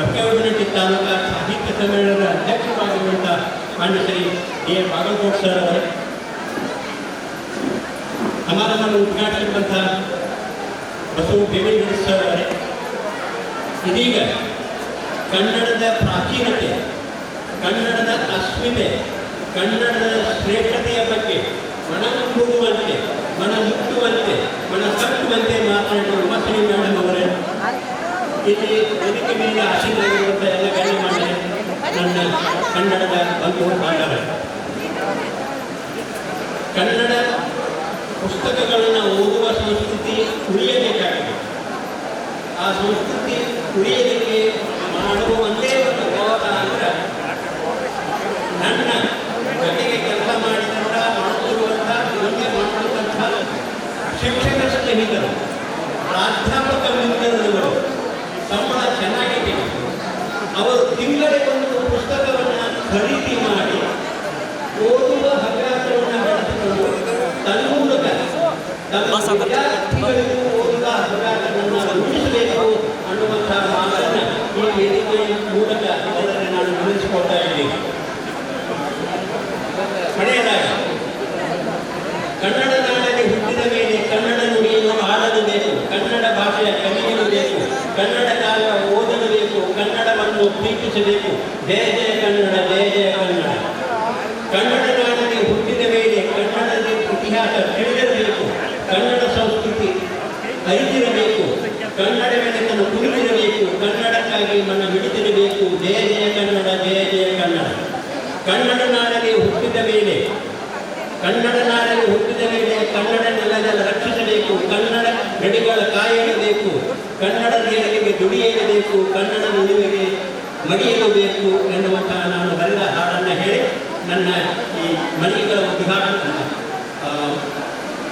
ಬೆಳಗಾವಿ ತಾಲೂಕಾ ಸಾಹಿತ್ಯ ಸಮ್ಮೇಳನದ ಅಧ್ಯಕ್ಷರಾಗಿರುವಂಥ ಪಾಂಡಿಶ್ರೀ ಎ ಬಾಗಲಕೋಟ್ ಸರ್ ಅವರು. ಸಮಾರಂಭವನ್ನು ಉದ್ಘಾಟಿಸಿರುವಂಥ ಬಸವ ದೇವೇಗೌಡ ಸರ್ ಅವರೇ. ಇದೀಗ ಕನ್ನಡದ ಪ್ರಾಚೀನತೆ, ಕನ್ನಡದ ಅಸ್ಮಿತೆ, ಕನ್ನಡದ ಶ್ರೇಷ್ಠತೆಯ ಇಲ್ಲಿ ವೇದಿಕೆ ಮೇಲೆ ಆಶೀರ್ವಾಗಿರುವಂಥ ಎಲ್ಲ ಗಣ್ಯಮಾನ್ಯ ನನ್ನ ಕನ್ನಡದ ಬಂಧು ಬಾಂಧವ ಕನ್ನಡ ಪುಸ್ತಕಗಳನ್ನು ಓದುವ ಸಂಸ್ಕೃತಿ ಉಳಿಯಬೇಕಾಗಿದೆ. ಆ ಸಂಸ್ಕೃತಿ ಉಳಿಯಲಿಕ್ಕೆ ಮಾಡುವ ಒಂದೇ ಒಂದು ಹೋರಾಟ ಅಂದ್ರೆ ನನ್ನ ಜೊತೆಗೆ ಕೆಲಸ ಮಾಡಿದಂಥ ಮಾಡುತ್ತಿರುವಂಥ ಮುಂದೆ ಮಾಡುವಂಥ ಶಿಕ್ಷಕ ಸ್ನೇಹಿತರು ಪ್ರಾಧ್ಯಾಪಕ ಖರೀದಿ ಮಾಡಿ ಓದುವ ಹವ್ಯಾಸವನ್ನು ಬೆಳೆಸಿಕೊಂಡು ತನ್ಮೂಲಕ ತಮ್ಮ ವಿದ್ಯಾರ್ಥಿಗಳಿಗೂ ಓದುವ ಹವ್ಯಾಸವನ್ನು ರೂಢಿಸಬೇಕು ಅನ್ನುವಂತಹ ಮಾತನ್ನು ಈ ವೇದಿಕೆಯ ಮೂಲಕ ಇದರಲ್ಲಿ ನಾನು ವಿವರಿಸಿಕೊಳ್ತಾ ಇದ್ದೀನಿ. ಕೊನೆಯದಾಗಿ ಕನ್ನಡ ಪ್ರೀತಿಸಬೇಕು. ಜಯ ಜಯ ಕನ್ನಡ, ಜಯ ಜಯ ಕನ್ನಡ. ಕನ್ನಡ ನಾಡಲ್ಲಿ ಹುಟ್ಟಿದ ಮೇಲೆ ಕನ್ನಡದ ಇತಿಹಾಸ ತಿಳಿದಿರಬೇಕು. ಕನ್ನಡ ಸಂಸ್ಕೃತಿ ಅರಿತಿರಬೇಕು. ಕನ್ನಡವೆನಕನ್ನು ಕುರಿತಿರಬೇಕು ಕನ್ನಡಕ್ಕಾಗಿ ಮನ ಹಿಡಿದಿರಬೇಕು. ಜಯ ಜಯ ಕನ್ನಡ, ಜಯ ಜಯ ಕನ್ನಡ. ಕನ್ನಡ ನಾಡಲ್ಲಿ ಹುಟ್ಟಿದ ಮೇಲೆ, ಕನ್ನಡ ನಾಡಲ್ಲಿ ಹುಟ್ಟಿದ ಮೇಲೆ ಕನ್ನಡ ನೆಲದಲ್ಲಿ ರಕ್ಷಿಸಬೇಕು. ಕನ್ನಡ ಗಡಿಗಳ ಕಾಯಿಡಬೇಕು ಕನ್ನಡ ನೆಲೆಗೆ ದುಡಿಯಲೇಬೇಕು ಕನ್ನಡ ಉಳಿವಿಗೆ ಮಡಿಯಲೇಬೇಕು ಎನ್ನುವಂತಹ ನಾನು ಬರೆದ ಹಾಡನ್ನು ಹೇಳಿ ನನ್ನ ಈ ಮಳಿಗೆಗಳ ಉದ್ಘಾಟನೆ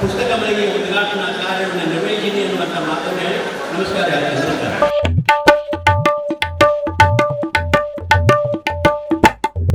ಪುಸ್ತಕ ಮಳಿಗೆಯ ಉದ್ಘಾಟನಾ ಕಾರ್ಯವನ್ನು ನಿರ್ವಹಿಸಿದೆ ಎನ್ನುವಂಥ ಮಾತನ್ನು ಹೇಳಿ ನಮಸ್ಕಾರ